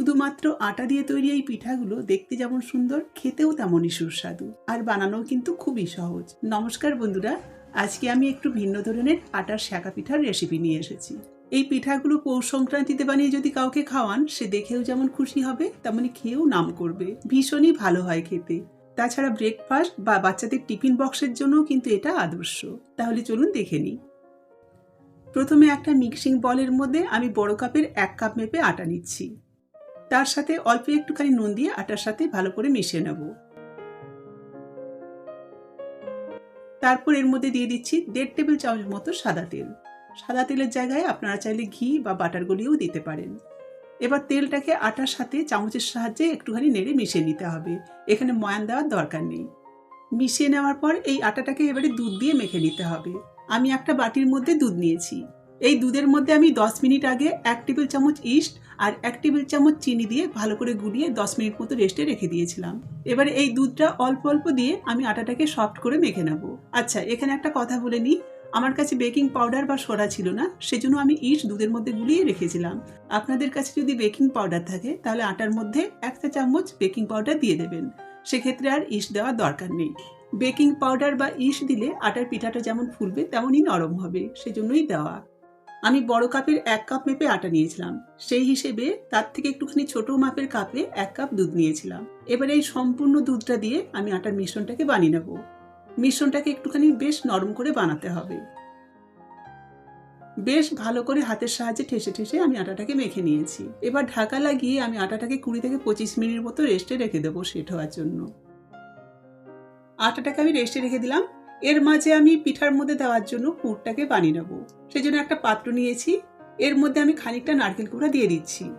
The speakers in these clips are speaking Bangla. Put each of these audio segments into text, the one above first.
শুধুমাত্র আটা দিয়ে তৈরি এই পিঠাগুলো দেখতে যেমন সুন্দর, খেতেও তেমনই সুস্বাদু। আর বানানোও কিন্তু খুবই সহজ। নমস্কার বন্ধুরা, আজকে আমি একটু ভিন্ন ধরনের আটার শাঁকা পিঠার রেসিপি নিয়ে এসেছি। এই পিঠাগুলো পৌষ সংক্রান্তিতে বানিয়ে যদি কাউকে খাওয়ান, সে দেখেও যেমন খুশি হবে তেমনই খেয়েও নাম করবে। ভীষণই ভালো হয় খেতে। তাছাড়া ব্রেকফাস্ট বা বাচ্চাদের টিফিন বক্সের জন্যও কিন্তু এটা আদর্শ। তাহলে চলুন দেখে নিই। প্রথমে একটা মিক্সিং বলের মধ্যে আমি বড় কাপের এক কাপ মেপে আটা নিচ্ছি। তার সাথে অল্প একটুখানি নুন দিয়ে আটার সাথে ভালো করে মিশিয়ে নেব। তারপর এর মধ্যে দিয়ে দিচ্ছি দেড় টেবিল চামচ মতো সাদা তেল। সাদা তেলের জায়গায় আপনারা চাইলে ঘি বা বাটার গলিয়েও দিতে পারেন। এবার তেলটাকে আটার সাথে চামচের সাহায্যে একটুখানি নেড়ে মিশিয়ে নিতে হবে। এখানে ময়ান দেওয়ার দরকার নেই। মিশিয়ে নেওয়ার পর এই আটাটাকে এবারে দুধ দিয়ে মেখে নিতে হবে। আমি একটা বাটির মধ্যে দুধ নিয়েছি। এই দুধের মধ্যে আমি দশ মিনিট আগে এক টেবিল চামচ ইস্ট আর এক টেবিল চামচ চিনি দিয়ে ভালো করে গুলিয়ে দশ মিনিট মতো রেস্টে রেখে দিয়েছিলাম। এবারে এই দুধটা অল্প অল্প দিয়ে আমি আটাটাকে সফট করে মেখে নেব। আচ্ছা এখানে একটা কথা বলে নিই। আমার কাছে বেকিং পাউডার বা সোডা ছিল না, সেজন্য আমি ইস্ট দুধের মধ্যে গুলিয়ে রেখেছিলাম। আপনাদের কাছে যদি বেকিং পাউডার থাকে, তাহলে আটার মধ্যে একটা চামচ বেকিং পাউডার দিয়ে দেবেন। সেক্ষেত্রে আর ইস্ট দেওয়ার দরকার নেই। বেকিং পাউডার বা ইস্ট দিলে আটার পিঠাটা যেমন ফুলবে, তেমনই নরম হবে, সেজন্যই দেওয়া। আমি বড় কাপের এক কাপ মেপে আটা নিয়েছিলাম। সেই হিসেবে তার থেকে একটুখানি ছোট মাপের কাপে এক কাপ দুধ নিয়েছিলাম। এবার এই সম্পূর্ণ দুধটা দিয়ে আমি আটার মিশ্রণটাকে বানিয়ে নেব। মিশ্রণটাকে একটুখানি বেশ নরম করে বানাতে হবে। বেশ ভালো করে হাতের সাহায্যে ঠেসে ঠেসে আমি আটাটাকে মেখে নিয়েছি। এবার ঢাকা লাগিয়ে আমি আটাটাকে কুড়ি থেকে পঁচিশ মিনিট মতো রেস্টে রেখে দেবো সেট হওয়ার জন্য। আটাটাকে আমি রেস্টে রেখে দিলাম। এর মাঝে আমি পিঠার মধ্যে দেওয়ার জন্য পুরটাকে বানিয়ে নেব। সেই জন্য একটা পাত্র নিয়েছি। এর মধ্যে আমি খানিকটা নারকেল কুড়া দিয়ে দিচ্ছি।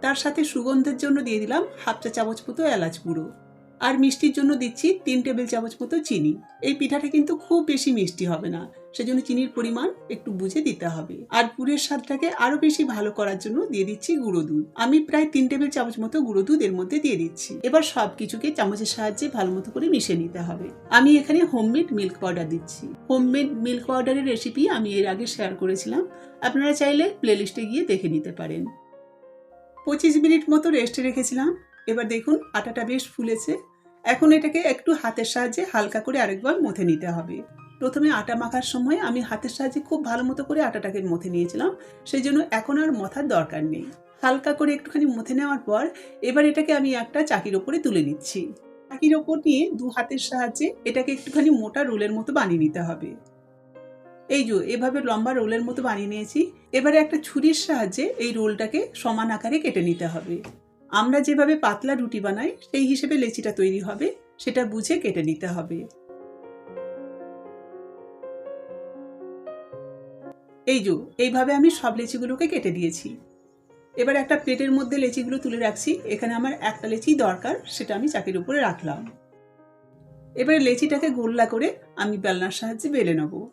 তার সাথে সুগন্ধের জন্য দিয়ে দিলাম হাফ চা চামচ মতো এলাচ গুঁড়ো। আর মিষ্টির জন্য দিচ্ছি তিন টেবিল চামচ মতো চিনি। এই পিঠাটা কিন্তু খুব বেশি মিষ্টি হবে না। সেজন্য চিনির পরিমাণ একটু বুঝে দিতে হবে। আর পুরের স্বাদটাকে আরও বেশি ভালো করার জন্য দিয়ে দিচ্ছি গুঁড়ো দুধ। আমি প্রায় তিন টেবিল চামচ মতো গুঁড়ো দুধ এর মধ্যে দিয়ে দিচ্ছি। এবার সব কিছুকে চামচের সাহায্যে ভালো মতো করে মিশে নিতে হবে। আমি এখানে হোমমেড মিল্ক পাউডার দিচ্ছি। হোমমেড মিল্ক পাউডারের রেসিপি আমি এর আগে শেয়ার করেছিলাম। আপনারা চাইলে প্লেলিস্টে গিয়ে দেখে নিতে পারেন। পঁচিশ মিনিট মতো রেস্টে রেখেছিলাম। এবার দেখুন আটাটা বেশ ফুলেছে। এখন এটাকে একটু হাতের সাহায্যে হালকা করে আরেকবার মথে নিতে হবে। প্রথমে আটা মাখার সময় আমি হাতের সাহায্যে খুব ভালো মতো করে আটাটাকে মথে নিয়েছিলাম সেই জন্য এখন আর মথার দরকার নেই। হালকা করে একটুখানি মথে নেওয়ার পর এবার এটাকে আমি একটা চাকির ওপরে তুলে নিচ্ছি। চাকির ওপর নিয়ে দু হাতের সাহায্যে এটাকে একটুখানি মোটা রোলের মতো বানিয়ে নিতে হবে। এই যে, এভাবে লম্বা রোলের মতো বানিয়ে নিয়েছি। এবারে একটা ছুরির সাহায্যে এই রোলটাকে সমান আকারে কেটে নিতে হবে। আমরা যেভাবে পাতলা রুটি বানাই, সেই হিসেবে লেচিটা তৈরি হবে, সেটা বুঝে কেটে নিতে হবে। এই যে, এইভাবে আমি সব লেচিগুলোকে কেটে দিয়েছি। এবার একটা প্লেটের মধ্যে লেচিগুলো তুলে রাখছি, এখানে আমার একটা লেচি দরকার, সেটা আমি চাকির উপরে রাখলাম। এবারে লেচিটাকে গোল্লা করে আমি বেলনার সাহায্যে বেলে নেব।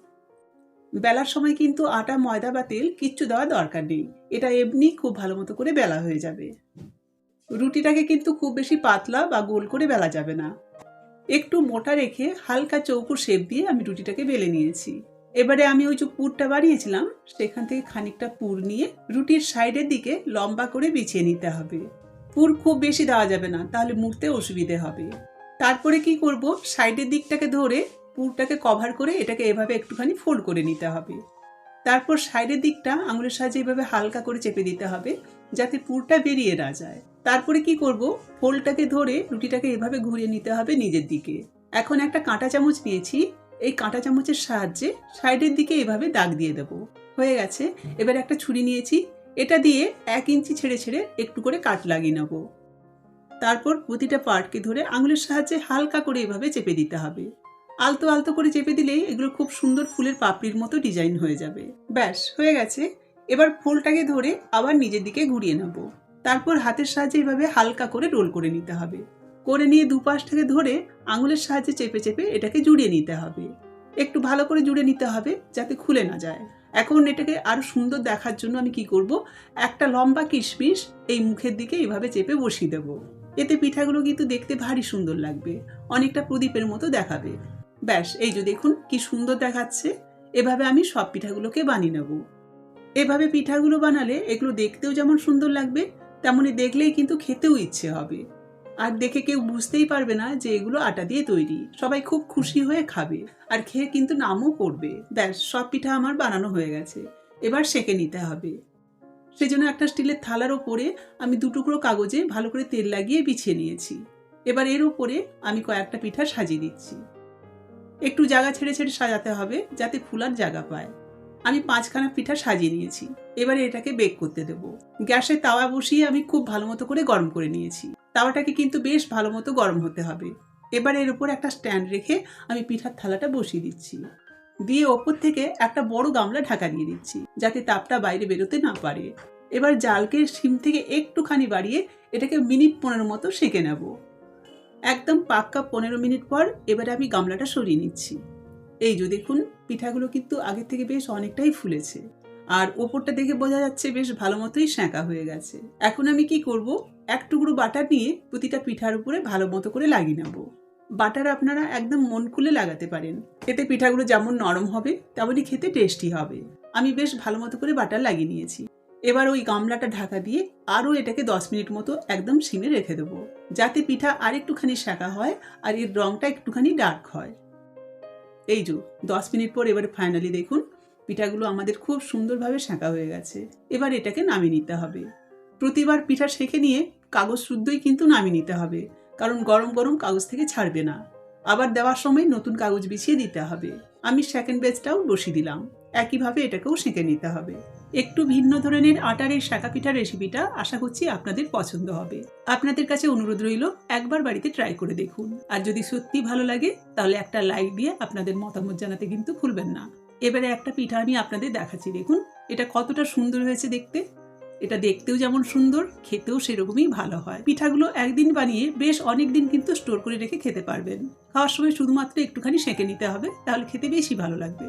বেলার সময় কিন্তু আটা, ময়দা বা তেল কিচ্ছু দেওয়া দরকার নেই। এটা এমনি খুব ভালো মতো করে বেলা হয়ে যাবে। রুটিটাকে কিন্তু খুব বেশি পাতলা বা গোল করে বেলা যাবে না। একটু মোটা রেখে হালকা চৌকো শেপ দিয়ে আমি রুটিটাকে বেলে নিয়েছি। এবারে আমি ওই যে পুরটা বানিয়েছিলাম, সেখান থেকে খানিকটা পুর নিয়ে রুটির সাইডের দিকে লম্বা করে বিছিয়ে নিতে হবে। পুর খুব বেশি দেওয়া যাবে না, তাহলে মুড়তে অসুবিধে হবে। তারপরে কি করব, সাইডের দিকটাকে ধরে পুরটাকে কভার করে এটাকে এভাবে একটুখানি ফোল্ড করে নিতে হবে। তারপর সাইডের দিকটা আঙুলের সাহায্যে এভাবে হালকা করে চেপে দিতে হবে। যাতে পুরটা বেরিয়ে না যায়। তারপরে কি করব? ফোলটাকে ধরে রুটিটাকে এভাবে ঘুরিয়ে নিতে হবে নিজের দিকে। এখন একটা কাঁটা চামচ নিয়েছি। এই কাঁটা চামচের সাহায্যে সাইডের দিকে এভাবে দাগ দিয়ে দেবো। হয়ে গেছে। এবার একটা ছুরি নিয়েছি। এটা দিয়ে এক ইঞ্চি ছেড়ে ছেড়ে একটু করে কাট লাগিয়ে নেব। তারপর প্রতিটা পার্টকে ধরে আঙুলের সাহায্যে হালকা করে এভাবে চেপে দিতে হবে। আলতো আলতো করে চেপে দিলেই এগুলো খুব সুন্দর ফুলের পাপড়ির মতো ডিজাইন হয়ে যাবে। ব্যাস, হয়ে গেছে। এবার ফুলটাকে ধরে আবার নিজের দিকে ঘুরিয়ে নেব। তারপর হাতের সাহায্যে এইভাবে হালকা করে রোল করে নিতে হবে। করে নিয়ে দুপাশটাকে ধরে আঙুলের সাহায্যে চেপে চেপে এটাকে জুড়িয়ে নিতে হবে। একটু ভালো করে জুড়ে নিতে হবে যাতে খুলে না যায়। এখন এটাকে আরও সুন্দর দেখার জন্য আমি কি করব? একটা লম্বা কিশমিশ এই মুখের দিকে এইভাবে চেপে বসিয়ে দেব। এতে পিঠাগুলো কিন্তু দেখতে ভারী সুন্দর লাগবে। অনেকটা প্রদীপের মতো দেখাবে। ব্যাস, এই যে দেখুন কি সুন্দর দেখাচ্ছে। এভাবে আমি সব পিঠাগুলোকে বানিয়ে নেব। এভাবে পিঠাগুলো বানালে এগুলো দেখতেও যেমন সুন্দর লাগবে, তেমনই দেখলেই কিন্তু খেতেও ইচ্ছে হবে। আর দেখে কেউ বুঝতেই পারবে না যে এগুলো আটা দিয়ে তৈরি। সবাই খুব খুশি হয়ে খাবে। আর খেয়ে কিন্তু নামও করবে। ব্যাস, সব পিঠা আমার বানানো হয়ে গেছে। এবার সেঁকে নিতে হবে। সেই জন্য একটা স্টিলের থালার ওপরে আমি দু টুকরো কাগজে ভালো করে তেল লাগিয়ে বিছিয়ে নিয়েছি। এবার এর উপরে আমি কয়েকটা পিঠা সাজিয়ে দিচ্ছি একটু জায়গা ছেড়ে ছেড়ে সাজাতে হবে যাতে ফুলার জায়গা পায়। আমি পাঁচখানা পিঠা সাজিয়ে নিয়েছি। এবারে এটাকে বেক করতে দেবো। গ্যাসে তাওয়া বসিয়ে আমি খুব ভালো মতো করে গরম করে নিয়েছি। তাওয়াটাকে কিন্তু বেশ ভালো মতো গরম হতে হবে। এবার এর উপর একটা স্ট্যান্ড রেখে আমি পিঠার থালাটা বসিয়ে দিচ্ছি। দিয়ে ওপর থেকে একটা বড় গামলা ঢাকা দিয়ে দিচ্ছি, যাতে তাপটা বাইরে বেরোতে না পারে। এবার জালকে সিম থেকে একটুখানি বাড়িয়ে এটাকে মিনিট পনেরো মতো সেঁকে নেব। একদম পাক্কা পনেরো মিনিট পর এবারে আমি গামলাটা সরিয়ে নিচ্ছি। এই যে দেখুন, পিঠাগুলো কিন্তু আগের থেকে বেশ অনেকটাই ফুলেছে। আর ওপরটা দেখে বোঝা যাচ্ছে বেশ ভালো মতোই সেঁকা হয়ে গেছে। এখন আমি কি করব? এক টুকরো বাটার নিয়ে প্রতিটা পিঠার উপরে ভালো মতো করে লাগিয়ে নেব। বাটার আপনারা একদম মন খুলে লাগাতে পারেন। এতে পিঠাগুলো যেমন নরম হবে, তেমনই খেতে টেস্টি হবে। আমি বেশ ভালো মতো করে বাটার লাগিয়ে নিয়েছি। এবার ওই গামলাটা ঢাকা দিয়ে আরও এটাকে দশ মিনিট মতো একদম সিমে রেখে দেবো। যাতে পিঠা আর একটুখানি শাঁকা হয় আর এর রঙটা একটুখানি ডার্ক হয়। এই যে, দশ মিনিট পর এবার ফাইনালি দেখুন, পিঠাগুলো আমাদের খুব সুন্দরভাবে শাঁকা হয়ে গেছে। এবার এটাকে নামিয়ে নিতে হবে। প্রতিবার পিঠা সেঁকে নিয়ে কাগজ শুদ্ধই কিন্তু নামিয়ে নিতে হবে, কারণ গরম গরম কাগজ থেকে ছাড়বে না। আবার দেওয়ার সময় নতুন কাগজ বিছিয়ে দিতে হবে। আমি সেকেন্ড বেজটাও বসিয়ে দিলাম। একইভাবে এটাকেও সেঁকে নিতে হবে। একটু ভিন্ন ধরনের আটার এই শাঁকা পিঠার রেসিপিটা আশা করছি আপনাদের পছন্দ হবে। আপনাদের কাছে অনুরোধ রইল, একবার বাড়িতে ট্রাই করে দেখুন। আর যদি সত্যি ভালো লাগে, তাহলে একটা লাইক দিয়ে আপনাদের মতামত জানাতে কিন্তু ভুলবেন না। এবারে একটা পিঠা আমি আপনাদের দেখাচ্ছি, দেখুন। এটা কতটা সুন্দর হয়েছে দেখতে। এটা দেখতেও যেমন সুন্দর, খেতেও সেরকমই ভালো হয়। পিঠাগুলো একদিন বানিয়ে বেশ অনেক দিন কিন্তু স্টোর করে রেখে খেতে পারবেন। খাওয়ার সময় শুধুমাত্র একটুখানি সেঁকে নিতে হবে, তাহলে খেতে বেশি ভালো লাগবে।